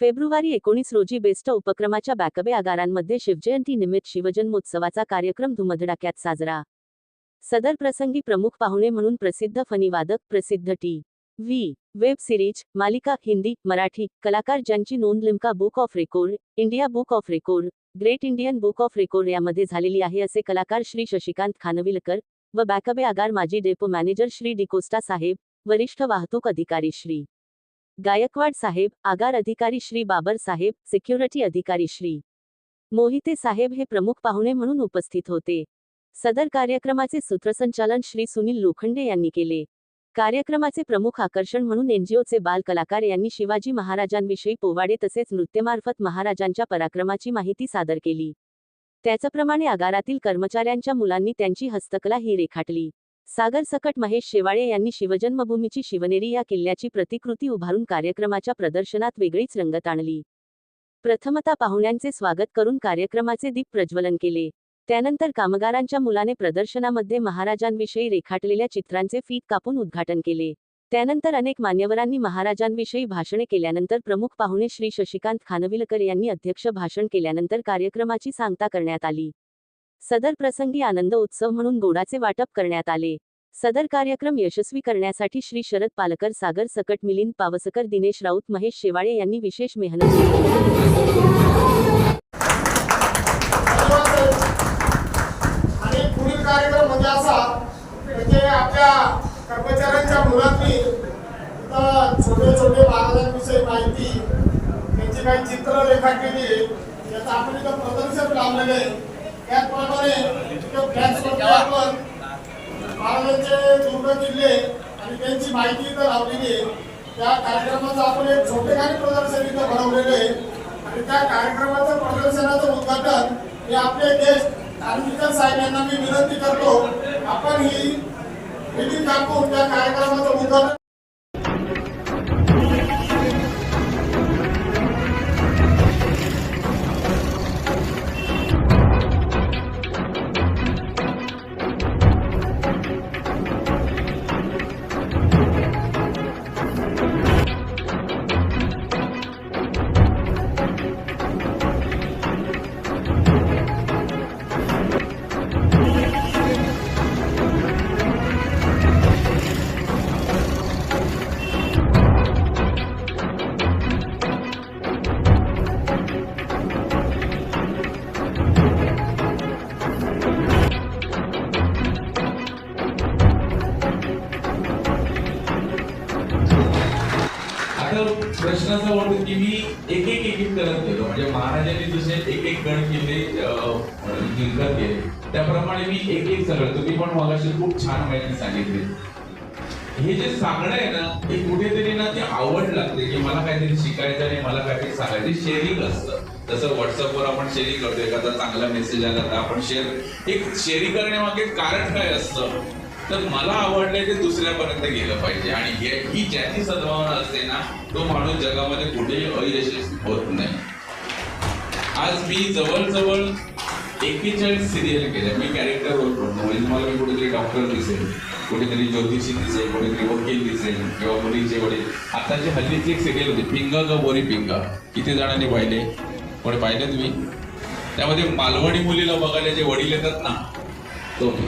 February एकोणीस रोजी best उपक्रमाच्या बॅकबे आगारांमध्ये शिवजयंती निमित्त शिवजन्मोत्सवाचा कार्यक्रम धुमधडाक्यात साजरा. सदर प्रसंगी प्रमुख पाहुणे म्हणून प्रसिद्ध फनीवादक प्रसिद्ध टी. व्ही. वेब सिरीज मालिका हिंदी मराठी कलाकार ज्यांची नोंद Limca book of record India book of record great Indian book of record यामध्ये झालेली आहे असे कलाकार श्री शशिकांत खानविलकर व बॅकबे आगार माजी डेपो मॅनेजर श्री डिकोस्टा साहेब वरिष्ठ वाहतूक अधिकारी श्री. गायकवाड साहेब आगार अधिकारी श्री बाबर साहेब सिक्युरिटी अधिकारी श्री मोहिते साहेब हे प्रमुख पाहुणे म्हणून उपस्थित होते. सदर कार्यक्रमाचे सूत्रसंचालन श्री सुनील लोखंडे यांनी केले. कार्यक्रमाचे प्रमुख आकर्षण म्हणून एनजीओचे बाल कलाकार यांनी शिवाजी महाराजांविषयी पोवाडे तसेच नृत्यमार्फत महाराजांच्या पराक्रमाची माहिती सादर केली. त्याचप्रमाणे आगारातील कर्मचाऱ्यांच्या मुलांनी त्यांची हस्तकला ही रेखाटली. सागर सकट महेश शेवाळे यांनी शिवजन्मभूमीची शिवनेरी या किल्ल्याची प्रतिकृती उभारून कार्यक्रमाच्या प्रदर्शनात वेगळीच रंगत आणली. प्रथमता पाहुण्यांचे स्वागत करून कार्यक्रमाचे दीप प्रज्वलन केले. त्यानंतर कामगारांच्या मुलाने प्रदर्शनामध्ये महाराजांविषयी रेखाटलेल्या चित्रांचे फीत कापून उद्घाटन केले. त्यानंतर अनेक मान्यवरांनी महाराजांविषयी भाषणे केल्यानंतर प्रमुख पाहुणे श्री शशिकांत खानविलकर यांनी अध्यक्ष भाषण केल्यानंतर कार्यक्रमाची सांगता करण्यात आली. सदर प्रसंगी आनंद उत्सव म्हणून गोडाचे वाटप करण्यात आले. सदर कार्यक्रम यशस्वी करण्यासाठी श्री शरद पालकर सागर सकट मिलिंद पावसकर दिनेश राऊत महेश शेवाळे यांनी विशेष मेहनत घेतली कार्यक्रम म्हणजे असा म्हणजे आपल्या कर्मचाऱ्यांच्या मुलांनी इथं छोटे छोटे महाराजांविषयी माहिती त्यांची काही चित्र केली. याचं आपण इथं प्रदर्शन लावलेलं आहे. त्याचप्रमाणे आपण महाराजांचे दुर्ग किल्ले आणि त्यांची माहिती इथं लावलेली आहे त्या कार्यक्रमाचं आपण एक छोटेखानी प्रदर्शन इथं भरवलेलं आहे. आणि त्या कार्यक्रमाचं प्रदर्शनाचं उद्घाटन हे आपले गेस्ट खानविलकर साहेब यांना मी विनंती करतो. आपण ही मीटिंग टाकून त्या कार्यक्रमाचं उद्घाटन प्रश्नाचं प्रश्न की मी एक एक एक एक करत गेलो. म्हणजे महाराजांनी जसे एक एक गण किल्ले जिंकत गेले त्याप्रमाणे मी एक एक सगळं. तुम्ही पण मगाशी खूप छान माहिती सांगितली. हे जे सांगणं आहे ना हे कुठेतरी ना ते आवड लागते. की मला काहीतरी शिकायचं आणि मला काहीतरी सांगायचं शेअरिंग असतं. जसं व्हॉट्सअपवर आपण शेअरिंग करतो एखादा चांगला मेसेज आला तर आपण शेअर एक शेअरिंग करण्यामागे कारण काय असतं? तर मला आवडलंय ते दुसऱ्यापर्यंत गेलं पाहिजे. आणि हे- ही ज्याची सद्भावना असते ना तो माणूस जगामध्ये कुठेही अयशस्वी होत नाही. आज मी जवळजवळ एकेचाळीस सिरियल केल्या. मी कॅरेक्टर रोल करतो म्हणजे तुम्हाला मी कुठेतरी डॉक्टर दिसेल कुठेतरी ज्योतिषी दिसेल कुठेतरी वकील दिसेल किंवा मुलीचे वडील. आताची हल्लीची एक सिरियल होती पिंगा ग बोरी पिंगा. किती जणांनी पाहिले? कोणी पाहिले तुम्ही त्यामध्ये मालवणी मुलीला बघायला जे वडील येतात ना तो.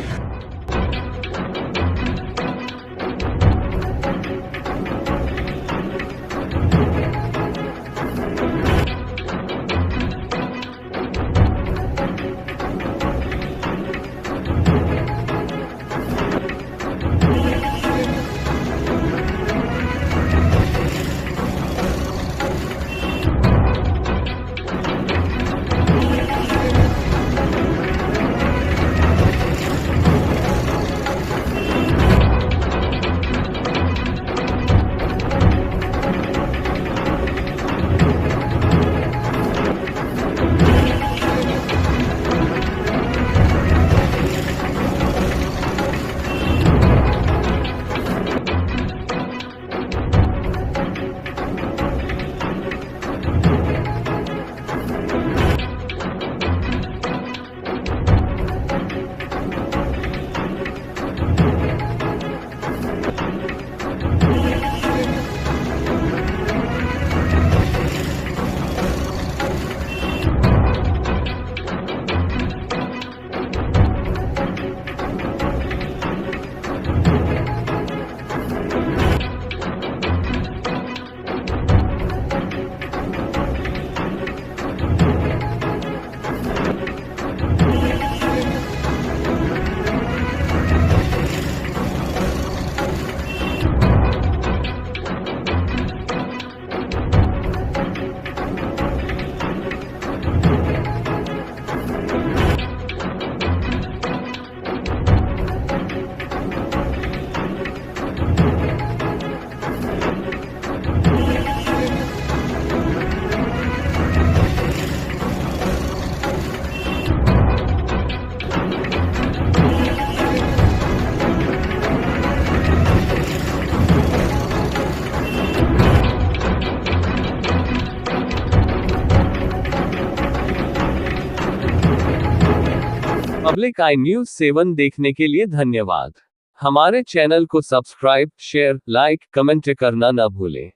पब्लिक आई न्यूज सेवन देखने के लिए धन्यवाद। हमारे चैनल को सब्सक्राइब शेयर लाइक कमेंट करना न भूलें।